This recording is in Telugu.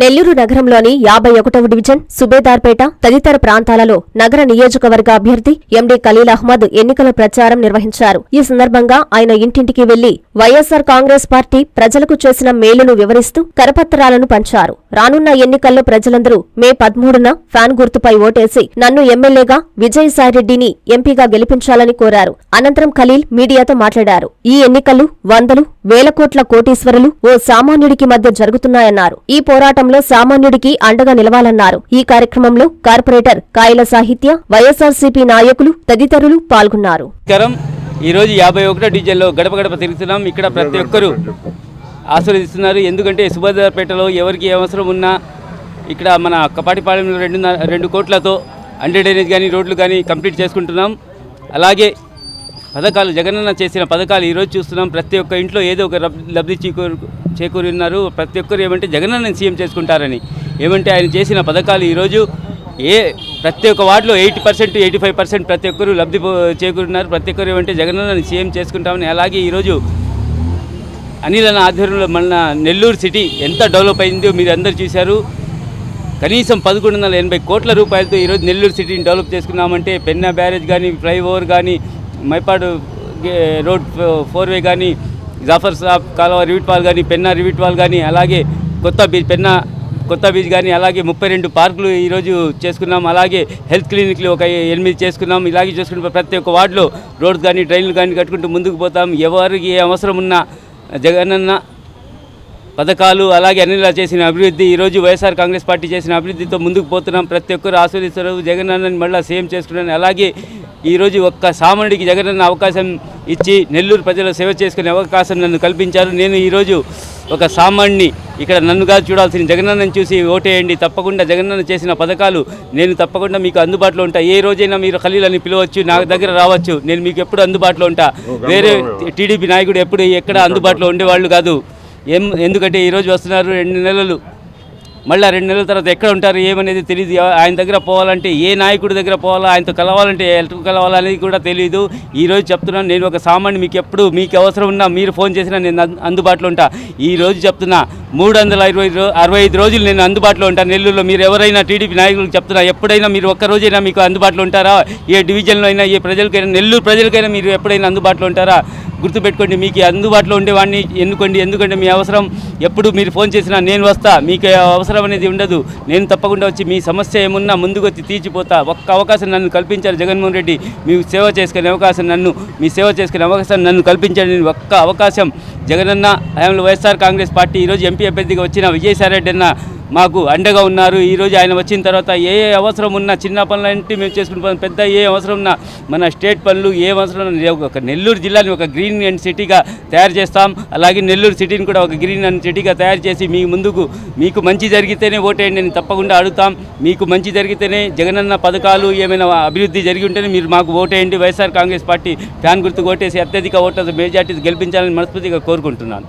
నెల్లూరు నగరంలోని యాభై ఒకటవ డివిజన్ సుబేదార్పేట తదితర ప్రాంతాలలో నగర నియోజకవర్గ అభ్యర్థి ఎండీ ఖలీల్ అహ్మద్ ఎన్నికల ప్రచారం నిర్వహించారు. ఈ సందర్భంగా ఆయన ఇంటింటికి వెళ్ళి వైఎస్సార్ కాంగ్రెస్ పార్టీ ప్రజలకు చేసిన మేలును వివరిస్తూ కరపత్రాలను పంచారు. రానున్న ఎన్నికల్లో ప్రజలందరూ మే పదమూడున ఫ్యాన్ గుర్తుపై ఓటేసి నన్ను ఎమ్మెల్యేగా విజయసాయిరెడ్డిని ఎంపీగా గెలిపించాలని కోరారు. అనంతరం ఖలీల్ మీడియాతో మాట్లాడారు. ఈ ఎన్నికలు వందలు వేల కోట్ల కోటీశ్వరులు ఓ సామాన్యుడికి మధ్య జరుగుతున్నాయన్నారు. ఈ పోరాటం పోరాటంలో సామాన్యుడికి అండగా నిలవాలన్నారు. ఈ కార్యక్రమంలో కార్పొరేటర్ కాయల సాహిత్య వైఎస్ఆర్సీపీ నాయకులు తదితరులు పాల్గొన్నారు. నమస్కారం. ఈరోజు యాభై ఒకటో డీజిల్లో గడప గడప తిరుగుతున్నాం. ఇక్కడ ప్రతి ఒక్కరూ ఆశీర్వదిస్తున్నారు. ఎందుకంటే సుభద్రపేటలో ఎవరికి అవసరం ఉన్నా ఇక్కడ మన కపాటిపాలెంలో రెండు రెండు కోట్లతో అండర్ డ్రైనేజ్ కానీ రోడ్లు కానీ కంప్లీట్ చేసుకుంటున్నాం. అలాగే పథకాలు జగనన్న చేసిన పథకాలు ఈరోజు చూస్తున్నాం. ప్రతి ఒక్క ఇంట్లో ఏదో ఒక లబ్ధి చేకూరు చేకూరి ఉన్నారు ప్రతి ఒక్కరు ఏమంటే జగనన్న సీఎం చేసుకుంటారని. ఏమంటే ఆయన చేసిన పథకాలు ఈరోజు ఏ ప్రతి ఒక్క వార్డులో eighty percent eighty five percent ప్రతి ఒక్కరు లబ్ధి చేకూరున్నారు ప్రతి ఒక్కరు ఏమంటే జగనన్నని సీఎం చేసుకుంటామని. అలాగే ఈరోజు అనిల్ అన్న ఆధ్వర్యంలో మన నెల్లూరు సిటీ ఎంత డెవలప్ అయిందో మీరు అందరు చూశారు. కనీసం పదకొండు వందల ఎనభై కోట్ల రూపాయలతో ఈరోజు నెల్లూరు సిటీని డెవలప్ చేసుకున్నామంటే పెన్నా బ్యారేజ్ కానీ ఫ్లైఓవర్ కానీ మైపాడు రోడ్ ఫోర్వే కానీ జాఫర్ సాబ్ కాలువ రివిట్ వాల్ కానీ పెన్నా రివిట్ వాల్ కానీ అలాగే కొత్త బీచ్ పెన్నా కొత్త బీచ్ కానీ అలాగే ముప్పై రెండు పార్కులు ఈరోజు చేసుకున్నాం. అలాగే హెల్త్ క్లినిక్లు ఒక ఎనిమిది చేసుకున్నాం. ఇలాగే చేసుకుంటే ప్రతి ఒక్క వార్డులో రోడ్స్ కానీ ట్రైన్లు కానీ కట్టుకుంటూ ముందుకు పోతాం. ఎవరికి ఏ అవసరం ఉన్నా జగనన్న పథకాలు అలాగే అన్నిలా చేసిన అభివృద్ధి ఈరోజు వైఎస్ఆర్ కాంగ్రెస్ పార్టీ చేసిన అభివృద్ధితో ముందుకు పోతున్నాం. ప్రతి ఒక్కరు ఆస్వాదిస్తారు జగనన్నని మళ్ళీ సేమ్ చేసుకున్నాను అలాగే ఈరోజు ఒక్క సామాన్యుడికి జగనన్న అవకాశం ఇచ్చి నెల్లూరు ప్రజలు సేవ చేసుకునే అవకాశం నన్ను కల్పించారు. నేను ఈరోజు ఒక సామాన్ని ఇక్కడ నన్నుగా చూడాల్సిన జగనన్నని చూసి ఓటేయండి. తప్పకుండా జగనన్న చేసిన పథకాలు నేను తప్పకుండా మీకు అందుబాటులో ఉంటా. ఏ రోజైనా మీరు ఖలీల్ అని పిలవచ్చు నా దగ్గర రావచ్చు. నేను మీకు ఎప్పుడు అందుబాటులో ఉంటా. వేరే టీడీపీ నాయకుడు ఎప్పుడు ఎక్కడ అందుబాటులో ఉండేవాళ్ళు కాదు. ఎం ఎందుకంటే ఈరోజు వస్తున్నారు రెండు నెలలు. మళ్ళీ రెండు నెలల తర్వాత ఎక్కడ ఉంటారు ఏమనేది తెలియదు ఆయన దగ్గర పోవాలంటే ఏ నాయకుడి దగ్గర పోవాలా ఆయనతో కలవాలంటే ఎటు కలవాలా అనేది కూడా తెలియదు ఈరోజు చెప్తున్నాను నేను ఒక సామాన్య మీకు ఎప్పుడు మీకు అవసరం ఉన్నా మీరు ఫోన్ చేసినా నేను అందుబాటులో ఉంటా. ఈ రోజు చెప్తున్నా మూడు వందల ఇరవై అరవై ఐదు రోజులు నేను అందుబాటులో ఉంటాను నెల్లూరులో మీరు ఎవరైనా టీడీపీ నాయకులకు చెప్తున్నా ఎప్పుడైనా మీరు ఒక్క రోజైనా మీకు అందుబాటులో ఉంటారా? ఏ డివిజన్లో అయినా ఏ ప్రజలకైనా నెల్లూరు ప్రజలకైనా మీరు ఎప్పుడైనా అందుబాటులో ఉంటారా? గుర్తుపెట్టుకోండి మీకు అందుబాటులో ఉండేవాడిని ఎన్నుకోండి ఎందుకంటే మీ అవసరం ఎప్పుడు మీరు ఫోన్ చేసినా నేను వస్తా మీకు అవసరం అనేది ఉండదు. నేను తప్పకుండా వచ్చి మీ సమస్య ఏమున్నా ముందుకు వచ్చి తీర్చిపోతా. ఒక్క అవకాశం నన్ను కల్పించారు జగన్మోహన్ రెడ్డి మీ సేవ చేసుకునే అవకాశం నన్ను మీ సేవ చేసుకునే అవకాశం నన్ను కల్పించండి. ఒక్క అవకాశం జగనన్న హయాంలో వైఎస్ఆర్ కాంగ్రెస్ పార్టీ ఈరోజు ఎంపీ అభ్యర్థిగా వచ్చిన విజయసాయి రెడ్డి అన్న మాకు అండగా ఉన్నారు. ఈరోజు ఆయన వచ్చిన తర్వాత ఏ ఏ అవసరం ఉన్నా చిన్న పనులంటే మేము చేసుకుంటున్నాం పెద్ద ఏ అవసరం ఉన్నా మన స్టేట్ పనులు ఏ అవసరం ఒక నెల్లూరు జిల్లాని ఒక గ్రీన్ అండ్ సిటీగా తయారు చేస్తాం. అలాగే నెల్లూరు సిటీని కూడా ఒక గ్రీన్ అండ్ సిటీగా తయారు చేసి మీ ముందుకు మీకు మంచి జరిగితేనే ఓటేయండి అని తప్పకుండా అడుగుతాం. మీకు మంచి జరిగితేనే జగనన్న పథకాలు ఏమైనా అభివృద్ధి జరిగి ఉంటేనే మీరు మాకు ఓటేయండి. వైఎస్ఆర్ కాంగ్రెస్ పార్టీ ఫ్యాన్ గుర్తు ఓటేసి అత్యధిక ఓటర్ మెజార్టీ గెలిపించాలని మనస్ఫూర్తిగా కోరుకుంటున్నాను.